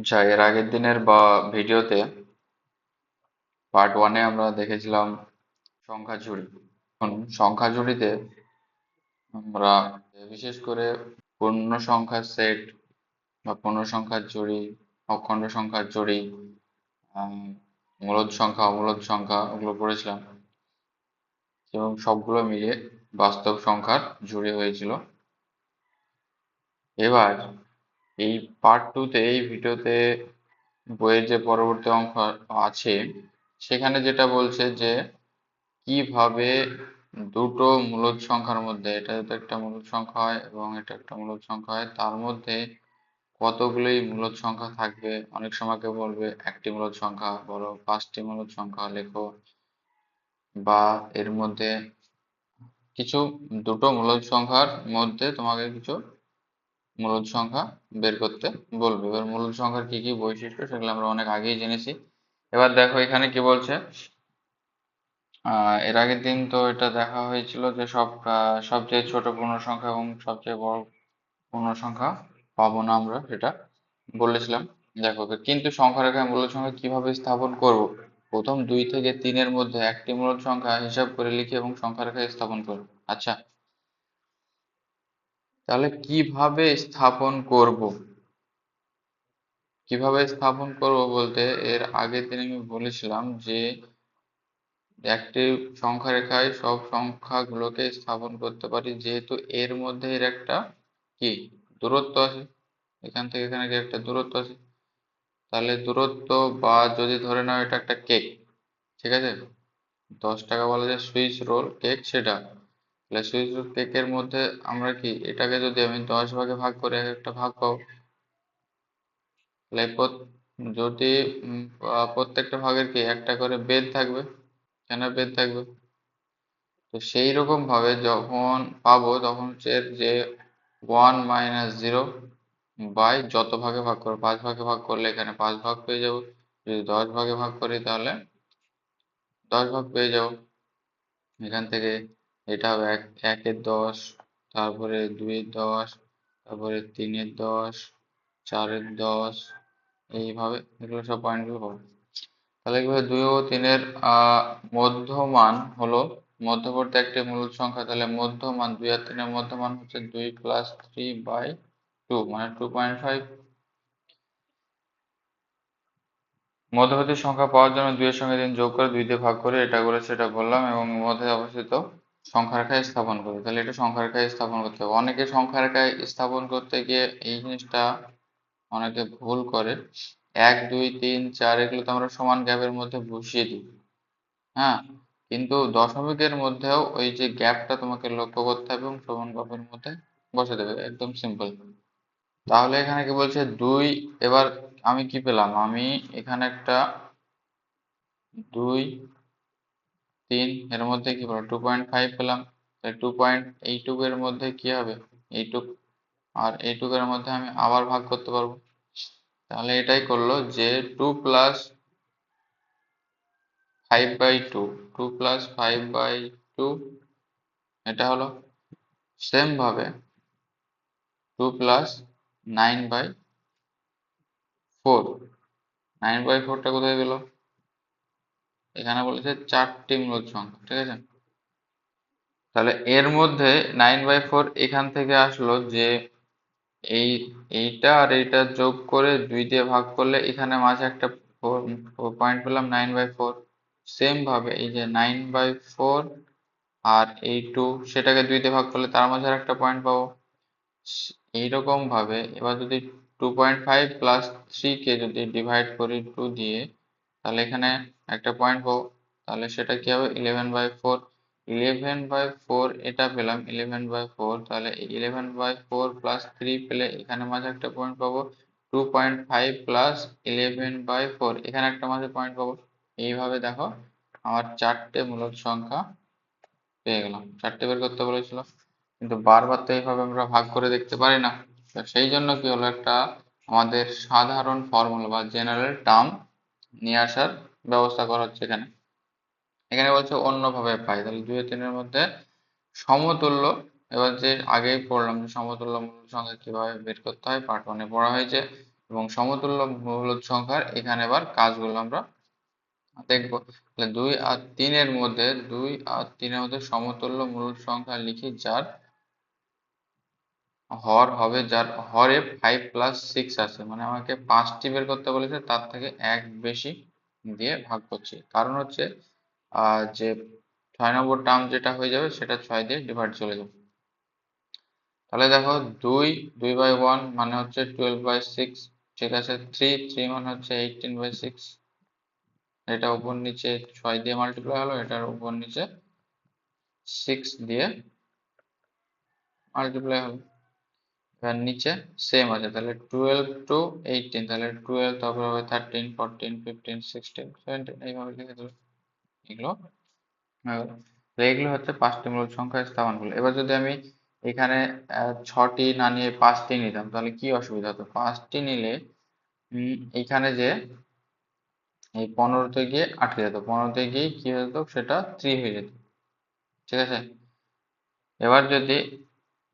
আচ্ছা এর আগের দিনের বা ভিডিওতে পার্ট ওয়ানে আমরা দেখেছিলাম সংখ্যা ঝুড়ি। সংখ্যা ঝুড়িতে আমরা বিশেষ করে পূর্ণ সংখ্যার সেট বা পূর্ণ সংখ্যার জুড়ি অখণ্ড সংখ্যার জুড়ি মূলদ সংখ্যা, অমূলদ সংখ্যা ওগুলো পড়েছিলাম। এবং সবগুলো মিলিয়ে বাস্তব সংখ্যার জুড়ি হয়েছিল। এবার এই পার্ট টুতে এই ভিডিওতে বইয়ের যে পরবর্তী অংশ আছে, সেখানে যেটা বলছে যে, কীভাবে দুটো মূলদ সংখ্যার মধ্যে এটা যদি একটা মূলদ সংখ্যা হয় এবং এটা একটা মূলদ সংখ্যা হয়, তার মধ্যে কতগুলি মূলদ সংখ্যা থাকবে? অনেক সময় কেউ বলবে, একটি মূলদ সংখ্যা বলো, পাঁচটি মূলদ সংখ্যা লেখো, বা এর মধ্যে কিছু, দুটো মূলদ সংখ্যার মধ্যে তোমাকে কিছু মূলদ সংখ্যা বের করতে বলবে। এবার মূলদ সংখ্যার কি কি বৈশিষ্ট্য সেগুলো আমরা অনেক আগেই জেনেছি। এবার দেখো এখানে কি বলছে? এর আগের দিন তো এটা দেখা হয়েছিল যে সব সবচেয়ে ছোট পূর্ণ সংখ্যা এবং সবচেয়ে বড় পূর্ণ সংখ্যা পাবো না আমরা, সেটা বলেছিলাম। দেখো কিন্তু সংখ্যা রেখায় মূল সংখ্যা কীভাবে স্থাপন করব? প্রথম দুই থেকে তিনের মধ্যে একটি মূল সংখ্যা হিসাব করে লিখি এবং সংখ্যা রেখায় স্থাপন করব। আচ্ছা তাহলে কীভাবে স্থাপন করব? কীভাবে স্থাপন করব বলতে এর আগের দিন আমি বলেছিলাম যে একটি সংখ্যা রেখায় সব সংখ্যাগুলোকে স্থাপন করতে পারি, যেহেতু এর মধ্যে এর একটা কি? দূরত্ব আছে। এখান থেকে এখানে যে একটা দূরত্ব আছে। তাহলে দূরত্ব বা যদি ধরে নাও এটা একটা কেক, ঠিক আছে? দশ টাকা বলা যায় সুইচ রোল কেক সেটা। রোল কেকের মধ্যে আমরা কি এটাকে যদি আমি দশ ভাগে ভাগ করে একটা ভাগ পাবো যদি প্রত্যেকটা ভাগের কি একটা করে বেদ থাকবে? কেন বেদ থাকবে? তো সেই রকম ভাবে যখন পাবো তখন হচ্ছে যে ওয়ান মাইনাস জিরো বাই যত ভাগে ভাগ করো, পাঁচ ভাগে ভাগ করলে এখানে পাঁচ ভাগ পেয়ে যাব। যদি দশ ভাগে ভাগ করি তাহলে দশ ভাগ পেয়ে যাব। এখান থেকে এটা হবে এক, একের দশ, তারপরে দুইয়ের দশ, তারপরে তিনের দশ, চারের দশ, এইভাবে এগুলো সব পয়েন্টগুলো পাবো তাহলে কীভাবে দুই ও তিনের মধ্যমান হলো, মধ্যবর্তী একটি মূল সংখ্যা, তাহলে মধ্যমান, দুই আর তিনের মধ্যমান হচ্ছে দুই প্লাস থ্রি বাই টু মানে টু পয়েন্ট ফাইভ মধ্যবর্তী সংখ্যা পাওয়ার জন্য দুইয়ের সঙ্গে তিন যোগ করে দুই দিয়ে ভাগ করে এটা করে সেটা বললাম, এবং মধ্যে অবস্থিত সংখ্যা রেখায় স্থাপন করবে। তাহলে এটা সংখ্যা রেখায় স্থাপন করতে হবে। অনেকে সংখ্যা রেখায় স্থাপন করতে গিয়ে এই জিনিসটা অনেকে ভুল করে। এক, দুই, তিন, চার এগুলো তো আমরা সমান গ্যাপের মধ্যে বসিয়ে দিই। হ্যাঁ? কিন্তু দশমিকের মধ্যেও ওই যে গ্যাপটা তোমাকে লক্ষ্য করতে হবে এবং সমান গ্যাপের মধ্যে বসে দেবে। একদম সিম্পল তাহলে এখানে কি বলছে? দুই, এবার আমি কি পেলাম? আমি এখানে একটা দুই তিন, এর মধ্যে কি পেলাম টু পয়েন্ট ফাইভ পেলাম। টু পয়েন্ট এইটুক এর মধ্যে কি হবে? এইটুক আর এইটুকের মধ্যে আমি আবার ভাগ করতে পারব। তাহলে এটাই করল যে two plus five by two two plus five by two এটা হলো সেম ভাবে two plus nine by four nine by ফোরটা কোথায় গেল? এখানে বলেছে চারটি মূল সংখ্যা, ঠিক আছে? তাহলে এর মধ্যে নাইন বাই ফোর এখান থেকে আসলো যে এই, এইটা আর এইটা যোগ করে দুই দিয়ে ভাগ করলে এখানে মাঝে একটা পয়েন্ট পেলাম নাইন বাই ফোর সেম ভাবে এই যে নাইন বাই ফোর আর এই টু সেটাকে দুই দিয়ে ভাগ করলে তার মাঝে আর একটা পয়েন্ট পাবো। এইরকম ভাবে এবার যদি two point five plus three কে যদি ডিভাইড করি টু দিয়ে, তাহলে এখানে একটা পয়েন্ট পাবো তাহলে সেটা কি হবে? Eleven by four eleven by four এটা পেলাম ইলেভেন বাই ফোর তাহলে eleven by four plus three পেলে এখানে মাঝে একটা পয়েন্ট পাবো two point five plus eleven by four এখানে একটা মাঝে পয়েন্ট পাবো। এইভাবে দেখো, আমার চারটে মূলক সংখ্যা পেয়ে গেলাম। চারটে বের করতে বলেছিল, কিন্তু বারবার তো এইভাবে আমরা ভাগ করে দেখতে পারি না। সেই জন্য কি হলো একটা আমাদের সাধারণ ফর্মুলা বা জেনারেল টার্ম নিয়ে আসার ব্যবস্থা করা হচ্ছে এখানে। এখানে বলছে অন্যভাবে পাই। তাহলে দুই তিনের মধ্যে সমতুল্য, এবার যে আগেই পড়লাম যে সমতুল্য মূল সংখ্যা কীভাবে বের করতে হয় পার্ট ওয়ানে পড়া হয়েছে, এবং সমতুল্য মূলদ সংখ্যার এখানে এবার কাজগুলো আমরা দেখব। তাহলে দুই আর তিনের মধ্যে, দুই আর তিনের মধ্যে সমতুল্য মূলদ সংখ্যা লিখি যার হর হবে, যার হরে ফাইভ প্লাস সিক্স আছে। মানে আমাকে পাঁচটি বের করতে বলেছে, তার থেকে এক বেশি দিয়ে ভাগ করছি। কারণ হচ্ছে যে ছয় নম্বর টার্ম যেটা হয়ে যাবে, সেটা ছয় দিয়ে ডিভাইড চলে যাবে। তাহলে দেখো, দুই দুই বাই ওয়ান মানে হচ্ছে টুয়েলভ বাই সিক্স ঠিক আছে? থ্রি থ্রি মানে হচ্ছে এইটিন বাই সিক্স এটা উপর নিচে ছয় দিয়ে মাল্টিপ্লাই হলো, এটার উপর নিচে সিক্স দিয়ে মাল্টিপ্লাই হলো। এবার নিচে সেম আছে, তাহলে টুয়েলভ টু এইটিন তাহলে টুয়েলভ হবে thirteen fourteen fifteen sixteen seventeen এইভাবে লিখে দেবে। এগুলো। এগুলো হচ্ছে পাঁচটি মূল সংখ্যা স্থাপনগুলো। এবার যদি আমি এখানে ছটি না নিয়ে পাঁচটি নিতাম, তাহলে কি অসুবিধা হতো? পাঁচটি নিলে এইখানে যে এই পনেরোতে গিয়ে আটকে যেত। পনেরোতে গিয়ে কি হয়ে যেত? সেটা থ্রি হয়ে যেত। ঠিক আছে? এবার যদি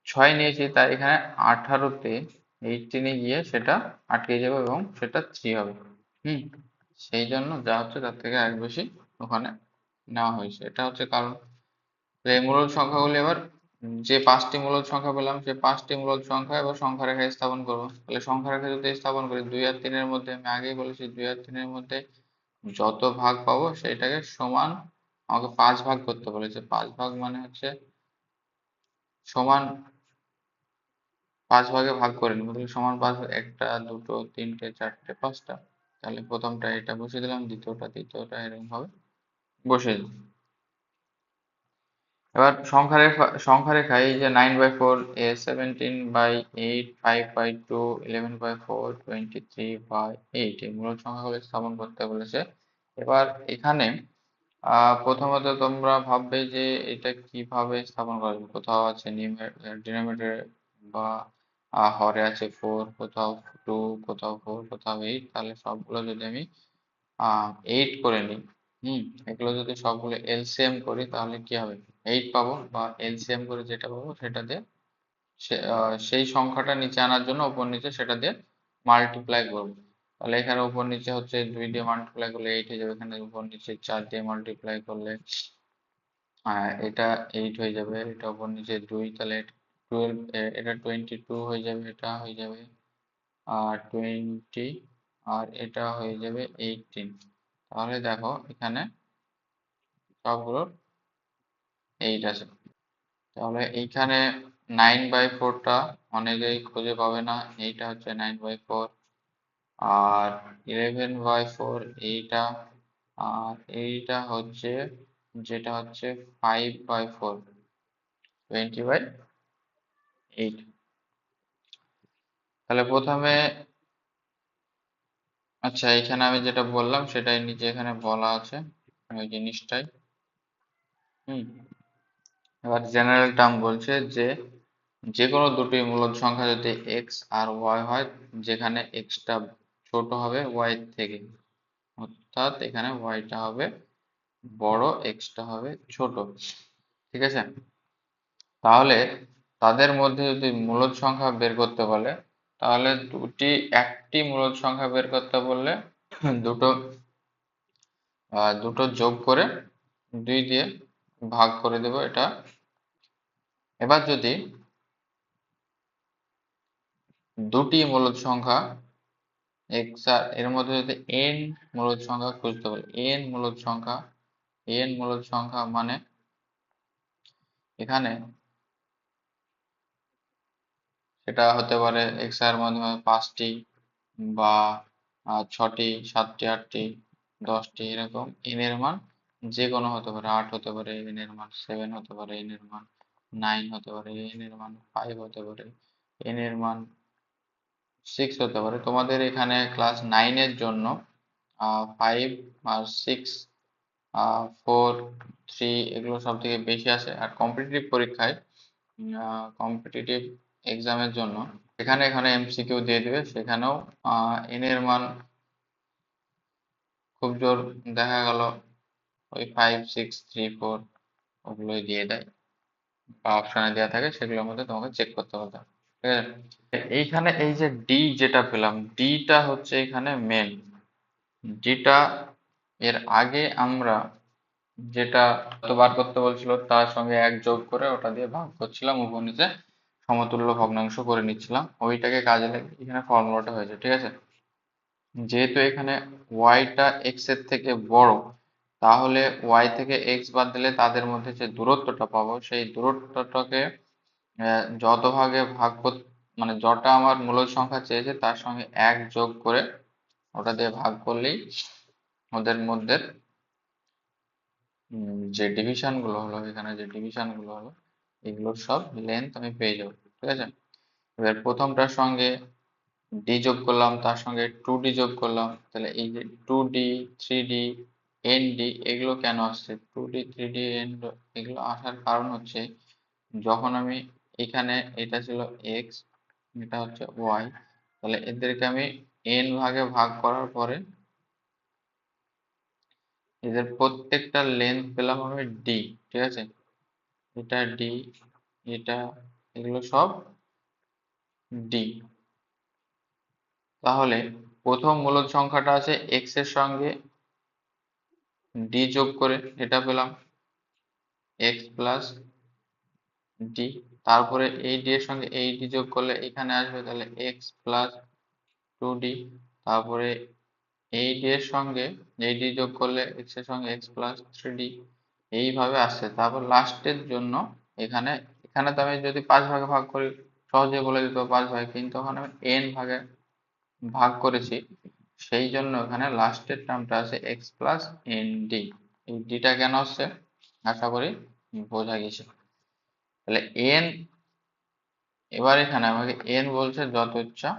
ছয় নিয়েছি তাই এখানে আঠারোতে এইটিনে গিয়ে সেটা আটকে যাবে এবং সেটা থ্রি হবে। হুম, সেই জন্য যা হচ্ছে তার থেকে এক বেশি ওখানে নেওয়া হয়েছে। এটা হচ্ছে কারণ এই মূলদ সংখ্যাগুলি এবার যে পাঁচটি মূলদ সংখ্যা পেলাম সে পাঁচটি মূলদ সংখ্যা এবার সংখ্যা রেখা স্থাপন করব। তাহলে সংখ্যা রেখা যদি স্থাপন করি, দুই আর তিনের মধ্যে, আমি আগেই বলেছি দুই আর তিনের মধ্যে যত ভাগ পাবো সেটাকে সমান আমাকে পাঁচ ভাগ করতে বলেছে। পাঁচ ভাগ মানে হচ্ছে সমান পাঁচ ভাগে ভাগ করে নিব, তাহলে সমান পাঁচ, একটা, দুটো, তিনটে, চারটে, পাঁচটা। তাহলে প্রথমটা এটা বসিয়ে দিলাম, দ্বিতীয়টা, তৃতীয়টা এরকম ভাবে বসিয়ে দিলাম। এবার সংখ্যা রেখা সংখ্যা রেখা, এই যে nine by four A seventeen by eight five by two eleven by four twenty three by eight এই মূল সংখ্যাগুলো স্থাপন করতে বলেছে। এবার এখানে প্রথমত তোমরা ভাববে যে এটা কীভাবে স্থাপন করা যাবে কোথাও আছে ডিনোমিনেটর বা হরে আছে, ফোর, কোথাও টু, কোথাও ফোর, কোথাও এইট, তাহলে সবগুলো যদি আমি এইট করে নিই, হুম, এগুলো যদি সবগুলো এলসিএম করি, তাহলে কি হবে? এইট পাবো বা এলসিএম করে যেটা পাবো, সেটা দিয়ে সেই সংখ্যাটা নিচে আনার জন্য উপর নিচে সেটা দিয়ে মাল্টিপ্লাই করব। তাহলে এখানে উপর নিচে হচ্ছে দুই দিয়ে মাল্টিপ্লাই করলে এইট হয়ে যাবে, এখানে উপর নিচে চার দিয়ে মাল্টিপ্লাই করলে এটা এইট হয়ে যাবে, এটা উপর নিচে দুই, তাহলে টুয়েলভ এটা টোয়েন্টি টু হয়ে যাবে, এটা হয়ে যাবে, আর টোয়েন্টি আর এটা হয়ে যাবে এইটিন তাহলে দেখো এখানে সবগুলোর এইট আছে। তাহলে এইখানে নাইন বাই ফোরটা অনেকেই খুঁজে পাবে না। এইটা হচ্ছে নাইন বাই ফোর আর ইলেভেন বাই ফোর এইটা, আর এইটা হচ্ছে, যেটা হচ্ছে five by four twenty by eight. তাহলে প্রথমে আচ্ছা এখানে আমি যেটা বললাম সেটাই নিচে এখানে বলা আছে, ওই জিনিসটাই। হুম। এবার জেনারেল টার্ম বলছে যে যে কোনো দুটি মূলদ সংখ্যা যদি এক্স আর ওয়াই হয়, যেখানে এক্সটা ছোট হবে ওয়াই থেকে, অর্থাৎ এখানে ওয়াইটা হবে বড় এক্সটা হবে ছোট। ঠিক আছে? তাহলে তাদের মধ্যে যদি মূলদ সংখ্যা বের করতে বলে, তাহলে দুটি, একটি মূলদ সংখ্যা বের করতে বললে দুটো দুটো যোগ করে দুই দিয়ে ভাগ করে দেব এটা। এবার যদি দুটি মূলদ সংখ্যা এক্স আর এর মধ্যে যদি এন মূলদ সংখ্যা খুঁজতে বলে এন মূলদ সংখ্যা এন মূলদ সংখ্যা মানে এখানে সেটা হতে পারে এক্সের মাধ্যমে পাঁচটি বা ছটি, সাতটি, আটটি, দশটি, এরকম এন এর মান। যে কোনো হতে পারে, আট হতে পারে এন মান সেভেন হতে পারে এন এর মান নাইন হতে পারে এন এর মান ফাইভ হতে পারে এন এর মান সিক্স হতে পারে। তোমাদের এখানে ক্লাস নাইনের জন্য ফাইভ আর সিক্স ফোর থ্রি এগুলো সব থেকে বেশি আসে। আর কম্পিটিটিভ পরীক্ষায় কম্পিটিটিভ এক্সামের জন্য। এখানে এখানে এমসিকিউ দিয়ে দিবে, সেখানেও এন এর মান খুব জোর দেখা গেল, ওই ফাইভ সিক্স থ্রি ফোর ওগুলোই দিয়ে দেয়। বা অপশানে দেওয়া থাকে, সেগুলোর মধ্যে তোমাকে চেক করতে হবে। ঠিক আছে? এইখানে এই যে ডি যেটা পেলাম ডিটা হচ্ছে এখানে মেন ডিটা এর আগে আমরা যেটা বার করতে বলছিল, তার সঙ্গে এক যোগ করে ওটা দিয়ে ভাগ করছিলাম উপনিচে সমতুল্য ভগ্নাংশ করে নিচ্ছিলাম। ওইটাকে কাজে লাগে এখানে ফর্মুলাটা হয়েছে, ঠিক আছে? যেহেতু এখানে ওয়াইটা এক্সের থেকে বড়, তাহলে ওয়াই থেকে এক্স বাদ দিলে তাদের মধ্যে যে দূরত্বটা পাবো, সেই দূরত্বটাকে যত ভাগে ভাগ মানে যটা আমার মূলদ সংখ্যা চেয়েছে, তার সঙ্গে এক যোগ করে ওটা দিয়ে ভাগ করলেই ওদের মধ্যে যে ডিভিশনগুলো হলো, এখানে যে ডিভিশনগুলো হলো এগুলোর সব লেন্থ আমি পেয়ে যাব, ঠিক আছে? এবার প্রথমটার সঙ্গে ডি যোগ করলাম, তার সঙ্গে টু ডি যোগ করলাম, তাহলে এই যে two D three D N D এগুলো কেন আসছে? Two D three D N এগুলো আসার কারণ হচ্ছে যখন আমি এখানে এটা ছিল এক্স এটা হচ্ছে ওয়াই তাহলে এদেরকে আমি এন ভাগে ভাগ করার পরে এদের প্রত্যেকটা লেন্থ পেলাম আমি ডি ঠিক আছে? এটা ডি এটা এগুলো সব ডি তাহলে প্রথম মূলদ সংখ্যাটা আছে এক্সের সঙ্গে ডি যোগ করে এটা পেলাম এক্স প্লাস ডি তারপরে এই ডি এর সঙ্গে এই ডি যোগ করলে এখানে আসবে তাহলে এক্স প্লাস টু ডি তারপরে এই ডি এর সঙ্গে, এই ডি যোগ করলে এক্সের সঙ্গে এক্স প্লাস থ্রি ডি এইভাবে আসছে। তারপর লাস্টের জন্য এখানে এখানে তো আমি যদি পাঁচ ভাগে ভাগ করি সহজে বলে দিত পাঁচ ভাগে, কিন্তু ওখানে আমি এন ভাগে ভাগ করেছি। সেই জন্য এখানে লাস্টের টার্মটা আছে এক্স প্লাস এন ডি এই ডিটা কেন আসছে? আশা করি বোঝা গেছে। তাহলে এন এবার এখানে আমাকে এন বলছে, যত ইচ্ছা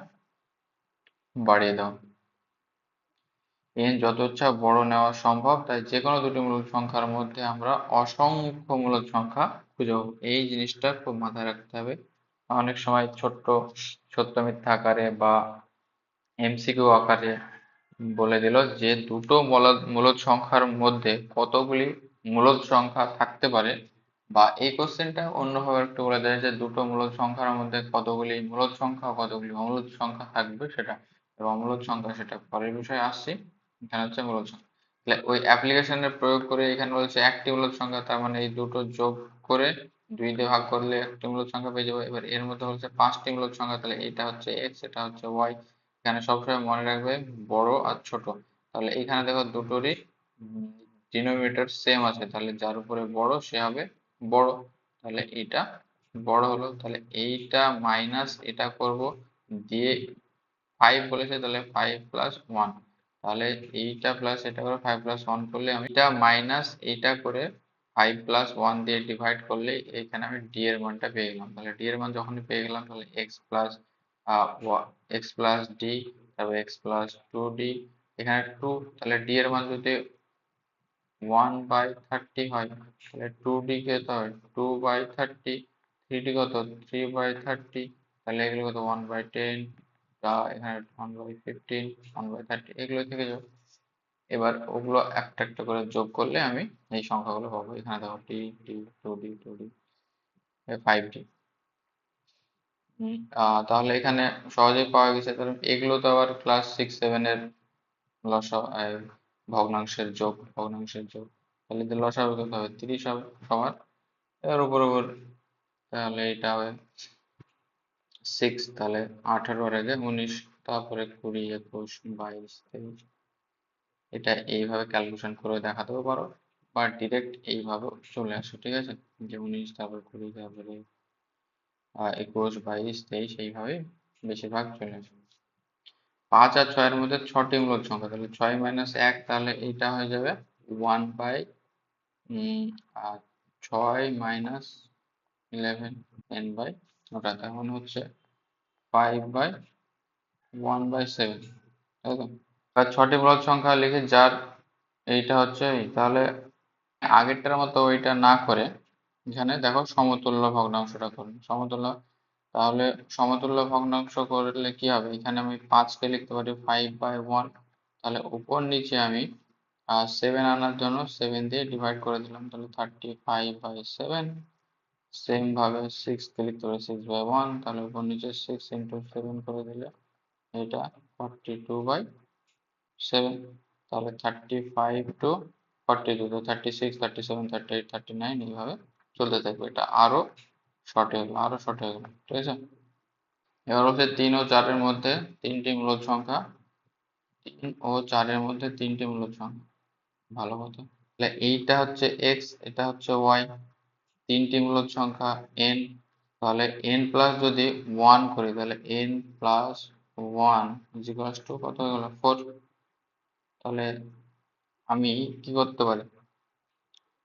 বাড়িয়ে দাও। এন যত ইচ্ছা বড় নেওয়া সম্ভব, তাই যে কোনো দুটি মূলক সংখ্যার মধ্যে আমরা অসংখ্য মূলক সংখ্যা খুঁজে এই জিনিসটা খুব মাথায় রাখতে হবে। অনেক সময় ছোট্ট, সত্য মিথ্যা আকারে বা এমসিকিউ আকারে বলে দিল যে দুটো মূলদ সংখ্যার মধ্যে কতগুলি মূলদ সংখ্যা থাকতে পারে বা এই কোশ্চেনটা অন্যভাবে একটু বলে দেয় যে দুটো মূলদ সংখ্যার মধ্যে কতগুলি মূলদ সংখ্যা, কতগুলি অমূলদ সংখ্যা থাকবে সেটা এবং অমূলদ সংখ্যা সেটা পরের বিষয়ে আসছি। এখানে হচ্ছে মূলদ সংখ্যা ওই অ্যাপ্লিকেশনের প্রয়োগ করে এখানে বলছে একটি মূলদ সংখ্যা, তার মানে এই দুটো যোগ করে দুই দিয়ে ভাগ করলে একটি মূলদ সংখ্যা পেয়ে যাব। এবার এর মধ্যে হচ্ছে পাঁচটি মূলদ সংখ্যা, তাহলে এটা হচ্ছে এক্স এটা হচ্ছে ওয়াই এখানে সবসময় মনে রাখবে বড় আর ছোট। তাহলে এখানে দেখো দুটোরই ডিনোমিনেটর সেম আছে। তাহলে যার উপরে বড়, সে হবে বড়। তাহলে এটা বড় হলো। তাহলে এইটা মাইনাস এটা করব, দিয়ে ফাইভ বলেছে, তাহলে ফাইভ প্লাস ওয়ান তাহলে এইটা প্লাস এটা করে ফাইভ প্লাস ওয়ান করলে আমি এটা মাইনাস এইটা করে ফাইভ প্লাস ওয়ান দিয়ে ডিভাইড করলে এখানে আমি ডি এর মানটা পেয়ে গেলাম। তাহলে ডি এর মান যখনই পেয়ে গেলাম, তাহলে X plus X plus D তারপর এক্স প্লাস টু ডি এখানে টু তাহলে ডি এর মান যদি ওয়ান বাই থার্টি হয়, তাহলে টু ডি কে তো হয় two by thirty three D কত? থ্রি বাই থার্টি তাহলে এগুলো কত? ওয়ান বাই টেন তা এখানে one by fifteen one by thirty এগুলো থেকে যাবে এবার ওগুলো একটা একটা করে যোগ করলে আমি এই সংখ্যাগুলো পাবো। এখানে দেখো T D two D two D five D তাহলে এখানে সহজেই পাওয়া গেছে। কারণ এগুলো তো আবার ক্লাস সিক্স সেভেনের লসা ভগ্নাংশের যোগ ভগ্নাংশের যোগ। তাহলে যে লসাগু কত হবে। তিরিশ হবে সবার এর উপর উপর তাহলে এটা হবে। সিক্স তাহলে আঠারোর আগে উনিশ, তারপরে কুড়ি, একুশ, বাইশ, তেইশ। এটা এইভাবে ক্যালকুলেশন করে দেখাতেও পারো, বা ডিরেক্ট এইভাবে চলে আসো, ঠিক আছে? যে উনিশ, তারপরে কুড়ি, তারপরে একুশ, বাইশ, তেইশ এইভাবে বেশিরভাগ চলে আসে। পাঁচ আর ছয়ের মধ্যে ছটি মূলক সংখ্যা, তাহলে ছয় মাইনাস এক, তাহলে এইটা হয়ে যাবে ওয়ান বাই আর ছয় মাইনাস ইলেভেন টেন বাই ওটা তখন হচ্ছে five by one by seven তাই তো? ছটি মূলদ সংখ্যা লিখে যার এইটা হচ্ছে তাহলে আগেরটার মতো ওইটা না করে এখানে দেখো সমতুল্য ভগ্নাংশটা করুন সমতুল্য, তাহলে সমতুল্য ভগ্নাংশ করলে কি হবে? এখানে আমি পাঁচকে লিখতে পারি ফাইভ বাই ওয়ান তাহলে উপর নিচে আমি সেভেন আনার জন্য সেভেন দিয়ে ডিভাইড করে দিলাম, তাহলে thirty five by seven same ভাবে সিক্স লিখতে পারি সিক্স বাই ওয়ান তাহলে উপর নিচে সিক্স ইন্টু সেভেন করে দিলে এটা ফর্টি টু বাই সেভেন তাহলে thirty five to forty two তো thirty six thirty seven thirty eight thirty nine এইভাবে চলতে থাকবে। এটা আরও শর্ট হয়ে গেলো, আরও শর্ট হয়ে গেলো, ঠিক আছে? এবার হচ্ছে তিন ও চারের মধ্যে তিনটি মূলদ সংখ্যা, তিন ও চারের মধ্যে তিনটি মূলদ সংখ্যা, ভালো কথা। তাহলে এইটা হচ্ছে এক্স এটা হচ্ছে ওয়াই তিনটি মূলক সংখ্যা এন তাহলে এন প্লাস যদি ওয়ান করি, তাহলে N plus one equals to কত হয়ে গেল? ফোর তাহলে আমি কি করতে পারি?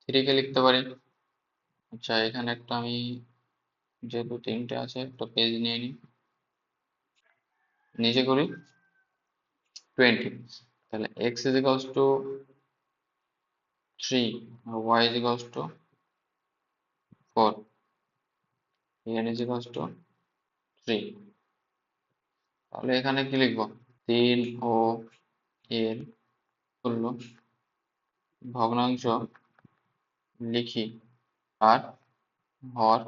থ্রিকে লিখতে পারি। আচ্ছা এখানে একটা আমি যেহেতু তিনটে আছে, একটা পেজ নিয়ে নিই। নিজে করি টোয়েন্টি তাহলে X is equals to three Y is equals to four N is equals to three তাহলে এখানে কি লিখব? তিন ও এর তুল্য ভগ্নাংশ লিখি আর হর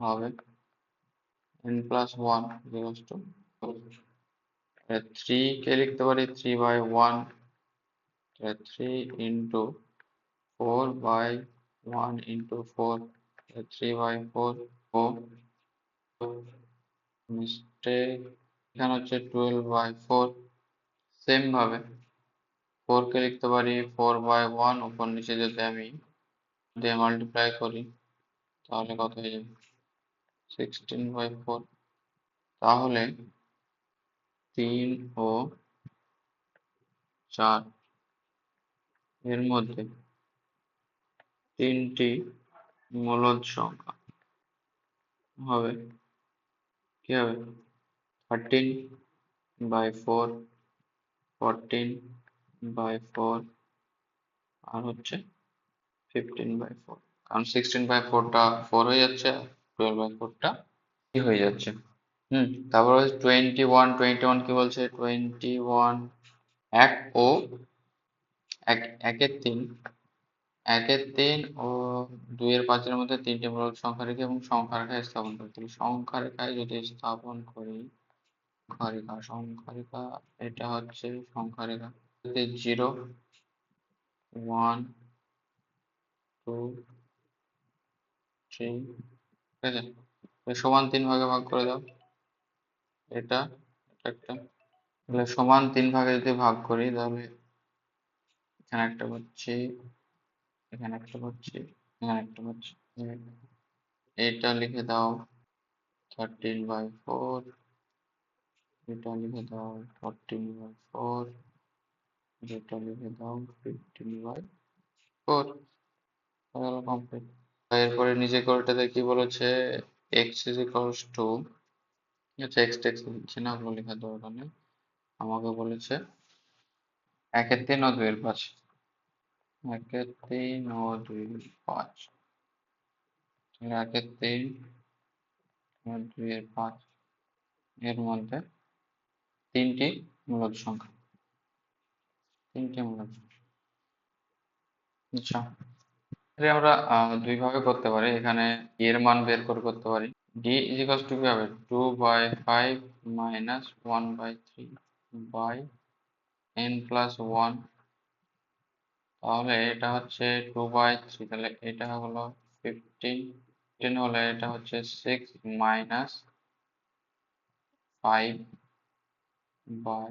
হবে n plus one equals to three কে লিখতে পারি? Three by one three into four by one into four three by four O mistake এখানে হচ্ছে টুয়েলভ বাই ফোর সেম ভাবে। ফোর কে লিখতে পারি ফোর বাই ওয়ান উপর নিচে যদি আমি দিয়ে মাল্টিপ্লাই করি, তাহলে কত হয়ে যাবে? সিক্সটিন বাই ফোর তাহলে তিন ও চার। এর মধ্যে তিনটি মূলদ সংখ্যা। হবে। কি হবে? Thirteen by four fourteen by four আর হচ্ছে ফিফটিন বাই ফোর কারণ সিক্সটিন বাই ফোরটা ফোর হয়ে যাচ্ছে টুয়েলভ বাই ফোরটা কি হয়ে যাচ্ছে। হুম, তারপর হচ্ছে টোয়েন্টি ওয়ান টোয়েন্টি ওয়ান কি বলছে? টোয়েন্টি ওয়ান এক ও এক, একের তিন। একের তিন ও দুইয়ের পাঁচের মধ্যে তিনটি মূলক সংখ্যা রেখে এবং সংখ্যা রেখায় স্থাপন করি। তাহলে সংখ্যা রেখায় যদি স্থাপন করি, সংখ্যা রেখা সংখ্যা রেখা, এটা হচ্ছে সংখ্যা রেখা। জিরো, ওয়ান, টু, থ্রি, ঠিক আছে? সমান তিন ভাগে ভাগ করে দাও। এটা একটা। সমান তিন ভাগে যদি ভাগ করি, তাহলে এখানে একটা পাচ্ছি এখানে একটা পাচ্ছি এখানে একটা পাচ্ছি এটা লিখে দাও থার্টিন বাই ফোর এটা লিখে দাও ফোরটিন বাই ফোর এটা লিখে দাও ফিফটিন বাই ফোর হয়ে কমপ্লিট এরপরে নিচে কোলটাতে কি বলেছে? X is equals to X text লিখছি না, ওগুলো লেখার দরকার নেই। আমাকে বলেছে, একের তিন ও পাঁচ একের তিন ও দুই পাঁচ। একের তিন ও দুইয়ের পাঁচ। এর মধ্যে তিনটি মূলদ সংখ্যা। তিনটি মূলদ সংখ্যা। আচ্ছা এটা আমরা দুই ভাবে করতে পারি। এখানে এর মান বের করে করতে পারি। ডি ইজ ইকালস টু কি হবে two by five minus one by three by N plus one তাহলে এটা হচ্ছে টু বাই থ্রি তাহলে এটা হলো ফিফটিন ফিফটিন হলে এটা হচ্ছে six minus five by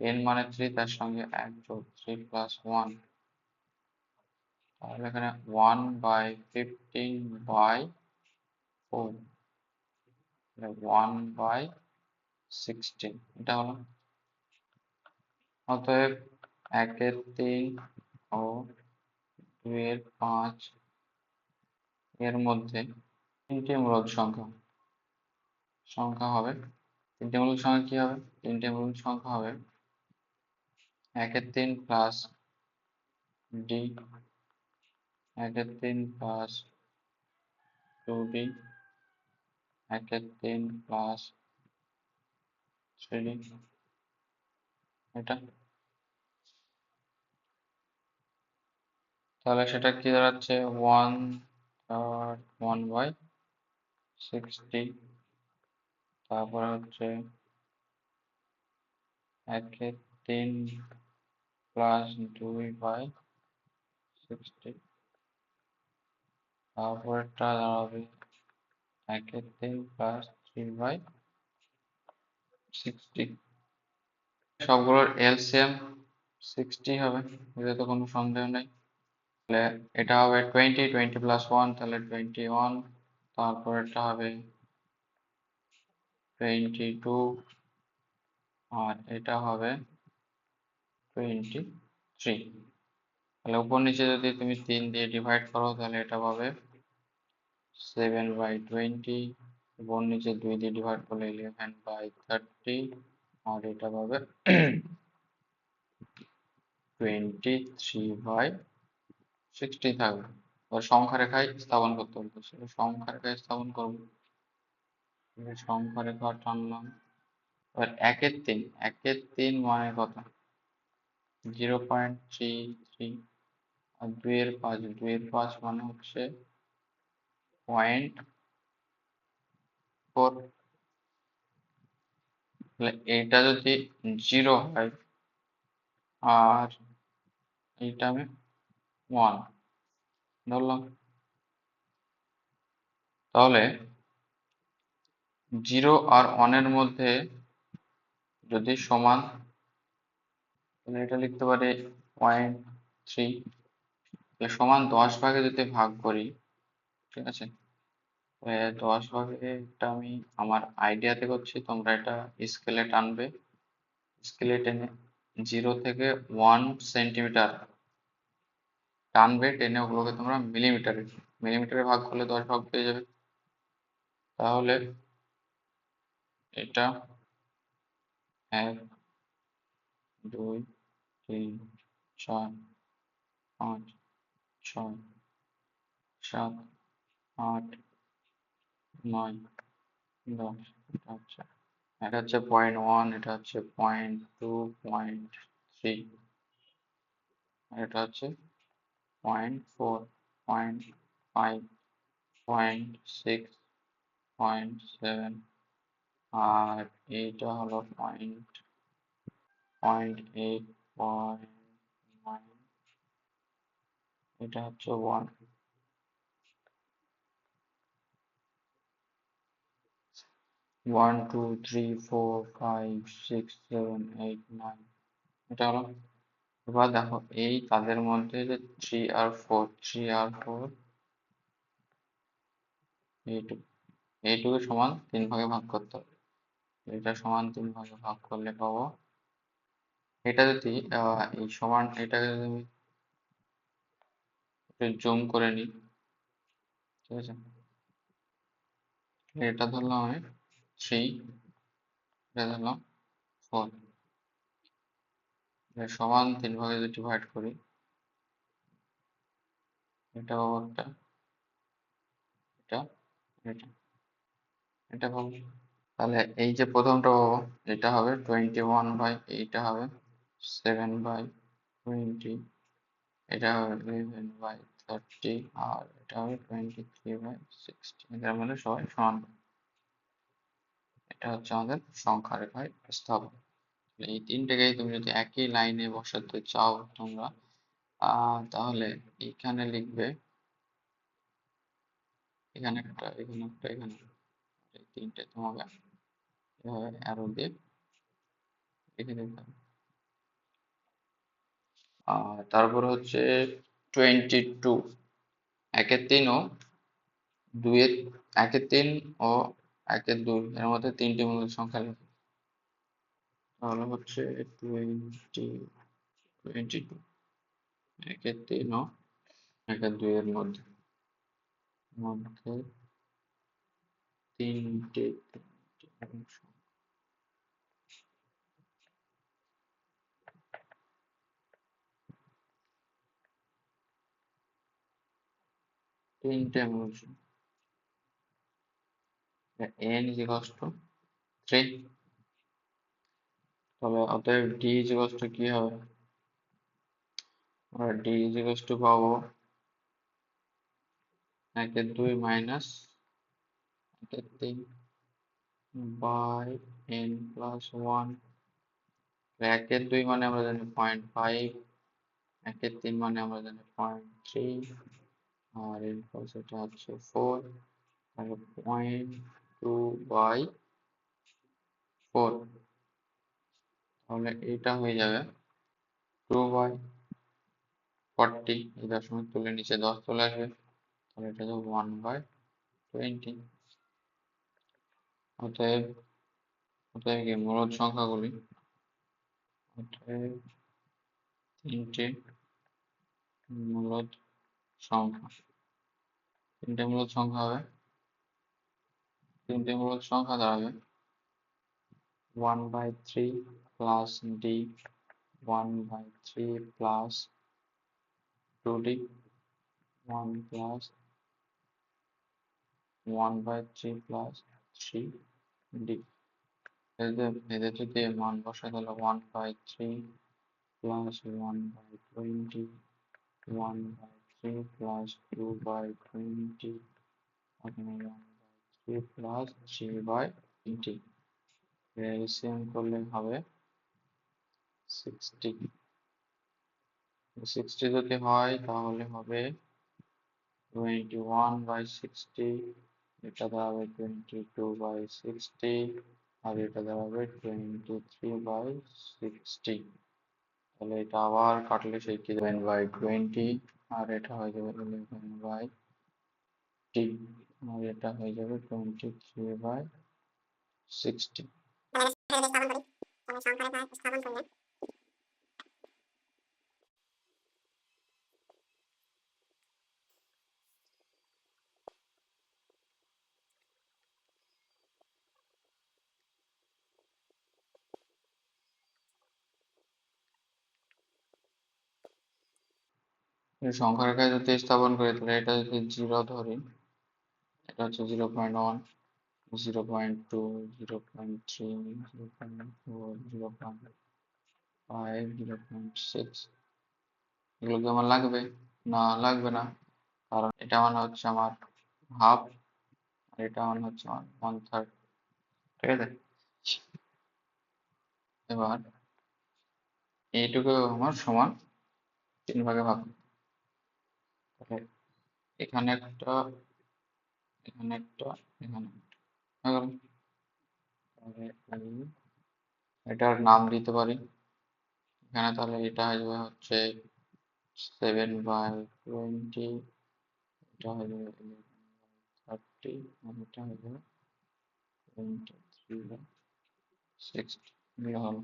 N মানে থ্রি তার সঙ্গে এক যোগ থ্রি প্লাস ওয়ান তাহলে এখানে one by fifteen by four one by sixteen এটা হলো। অতএব একের তিন ও দুইয়ের পাঁচ এর মধ্যে তিনটি মূলদ সংখ্যা। সংখ্যা হবে, তিনটে মূলক সংখ্যা কি হবে? তিনটে মূলদ সংখ্যা হবে একের তিন প্লাস ডি একের তিন প্লাস টু ডি একের তিন প্লাস থ্রি এটা তাহলে সেটা কি দাঁড়াচ্ছে? ওয়ান আর ওয়ান বাই সিক্সটি তারপরে হচ্ছে একের তিন প্লাস দুই বাই সিক্সটি তারপরেরটা দাঁড়াবে একের তিন প্লাস থ্রি বাই সিক্সটি সবগুলোর এলসিএম সিক্সটি হবে, এতে তো কোনো সন্দেহ নেই। তাহলে এটা হবে টোয়েন্টি টোয়েন্টি প্লাস ওয়ান তাহলে টোয়েন্টি ওয়ান তারপর এটা হবে টোয়েন্টি টু আর এটা হবে টোয়েন্টি থ্রি তাহলে উপর নিচে যদি তুমি তিন দিয়ে ডিভাইড করো, তাহলে এটা পাবে সেভেন বাই টোয়েন্টি উপর নিচে দুই দিয়ে ডিভাইড করলে ইলেভেন বাই থার্টি আর এটা পাবে টোয়েন্টি থ্রি বাই সিক্সটি থাকবে। সংখ্যা রেখায় স্থাপন করতে বলতে সেটা সংখ্যা রেখায় স্থাপন করব। সংখ্যা রেখা টানলাম। এবার একের তিন। একের তিন মানে কত? Zero point three three. আর দুইয়ের পাঁচ। দুইয়ের পাঁচ মানে হচ্ছে পয়েন্ট ফোর। এইটা যদি জিরো হয়, আর এইটা আমি ওয়ান। ধরলাম। তাহলে জিরো আর ওয়ানের মধ্যে যদি সমান, তাহলে এটা লিখতে পারি পয়েন্ট থ্রি। সমান দশ ভাগে যদি ভাগ করি, ঠিক আছে? দশ ভাগে এটা আমি আমার আইডিয়াতে করছি, তোমরা এটা স্কেলে টানবে। স্কেলে টেনে জিরো থেকে ওয়ান সেন্টিমিটার টানবে টেনে ওগুলোকে তোমরা মিলিমিটারে মিলিমিটারে ভাগ করলে দশ ভাগ পেয়ে যাবে। তাহলে এটা এক, দুই, তিন, চার, পাঁচ, ছয়, সাত, আট, নয়, দশ, এটা হচ্ছে এটা হচ্ছে পয়েন্ট ওয়ান এটা হচ্ছে পয়েন্ট টু পয়েন্ট থ্রি এটা হচ্ছে point four point five point six point seven আর এইটা হলো point point eight point nine এটা হচ্ছে one one two three four five six seven eight nine এটা হলো এবার দেখো, এই তাদের মধ্যে যে থ্রি আর ফোর থ্রি আর ফোর এইটুকু এইটুকু সমান তিন ভাগে ভাগ করতে হবে। এটা সমান তিন ভাগে ভাগ করলে পাবো। এটা যদি এই সমান, এটাকে যদি আমি জুম করে নিই, ঠিক আছে? এটা ধরলাম আমি থ্রি এটা ধরলাম ফোর সমান তিন ভাগে যদি ডিভাইড করি, এটা পাবো একটা, এটা এটা এটা পাবো তাহলে এই যে প্রথমটা পাবো, এটা হবে টোয়েন্টি ওয়ান বাই এইটা হবে সেভেন বাই টোয়েন্টি এটা হবে ইলেভেন বাই থার্টি আর এটা হবে টোয়েন্টি থ্রি বাই সিক্সটি এদের মধ্যে সবাই সমান। এটা হচ্ছে আমাদের সংখ্যা রেখায় স্থাপন এই তিনটাকেই তুমি যদি একই লাইনে বসাতে চাও তোমরা তাহলে এখানে লিখবে, এখানে একটা এখানে একটা, এখানে এই তিনটে তোমাকে এভাবে অ্যারো দিয়ে আর তারপর হচ্ছে টোয়েন্টি টু একের তিন ও দুইয়ের, একের তিন ও একের দুই, এর মধ্যে তিনটি মূল সংখ্যা লিখে তাহলে হচ্ছে টোয়েন্টি টোয়েন্টি টু একের তিন ও দুইয়ের মধ্যে। মধ্যে তিনটে তিনটে n is equals to 3 তাহলে অতএব d is equals to কি হবে? আমরা d is equals to পাবো একের দুই মাইনাস একের তিন বাই এন প্লাস ওয়ান একের দুই মানে আমরা জানি পয়েন্ট ফাইভ একের তিন মানে আমরা জানি পয়েন্ট থ্রি আর এন প্লাস এটা হচ্ছে ফোর তাহলে পয়েন্ট টু বাই ফোর তাহলে এটা হয়ে যাবে টু বাই ফর্টি এই দশমিক তুলে নিচে দশ চলে আসবে। তাহলে এটা যাবে ওয়ান বাই টোয়েন্টি অতএব অতএব কি মূলদ সংখ্যাগুলি, অতএব তিনটে মূলদ সংখ্যা, তিনটে মূলদ সংখ্যা হবে। তিনটে মূলদ সংখ্যা দাঁড়াবে। One by three one by three plus two D one plus one by three plus three D এদের এদের যদি মান বসাই তাহলে one by three plus one by twenty one by three plus two by twenty এখানে one by three plus three by twenty LCM করলে হবে sixty sixty যদি হয়, তাহলে হবে টোয়েন্টি ওয়ান বাই সিক্সটি এটা দাঁড়াবে টোয়েন্টি টু বাই সিক্সটি আর এটা দাঁড়াবে টোয়েন্টি থ্রি বাই সিক্সটি তাহলে এটা আবার কাটলে সেই কি ইলেভেন বাই টোয়েন্টি আর এটা হয়ে যাবে ইলেভেন বাই টি আর এটা হয়ে যাবে টোয়েন্টি থ্রি বাই সিক্সটি সংখ্যা রেখায় যদি স্থাপন করি, তাহলে এটা যদি জিরো ধরি, এটা হচ্ছে zero point one zero point two zero point three zero point four zero point five zero point six এগুলো কি আমার লাগবে? না লাগবে না, কারণ এটা মানে হচ্ছে আমার হাফ আর এটা মানে হচ্ছে আমার ওয়ান থার্ড ঠিক আছে? এবার এইটুকু আমার সমান তিন ভাগে ভাগ এখানে একটা এখানে একটা, এখানে হয়ে এটার নাম দিতে পারি। এখানে তাহলে এটা যাবে হচ্ছে সেভেন বাই টোয়েন্টি এটা বাই থার্টি এটা যাবে টোয়েন্টি থ্রি বাই সিক্সটি এগুলো হলো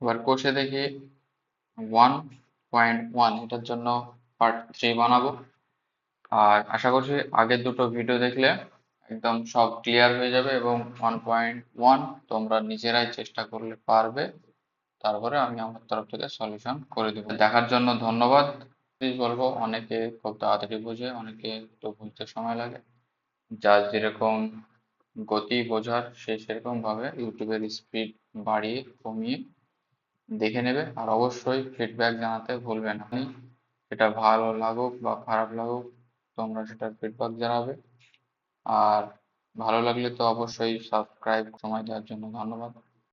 এবার কোষে দেখি। ওয়ান পয়েন্ট ওয়ান এটার জন্য পার্ট থ্রি বানাবো। আর আশা করছি আগের দুটো ভিডিও দেখলে একদম সব ক্লিয়ার হয়ে যাবে এবং ওয়ান পয়েন্ট ওয়ান তোমরা নিজেরাই চেষ্টা করলে পারবে। তারপরে আমি আমার তরফ থেকে সলিউশন করে দেবো। দেখার জন্য ধন্যবাদ। বলব, অনেকে খুব তাড়াতাড়ি বোঝে, অনেকে একটু বুঝতে সময় লাগে। যার যেরকম গতি বোঝার, সে সেরকম ভাবে ইউটিউবের স্পিড বাড়িয়ে কমিয়ে দেখে নেবে আর অবশ্যই ফিডব্যাক জানাতে ভুলবে না। সেটা ভালো লাগুক বা খারাপ লাগুক, তোমরা সেটার ফিডব্যাক জানাবে। আর ভালো লাগলে তো অবশ্যই সাবস্ক্রাইব সময় দেওয়ার জন্য ধন্যবাদ।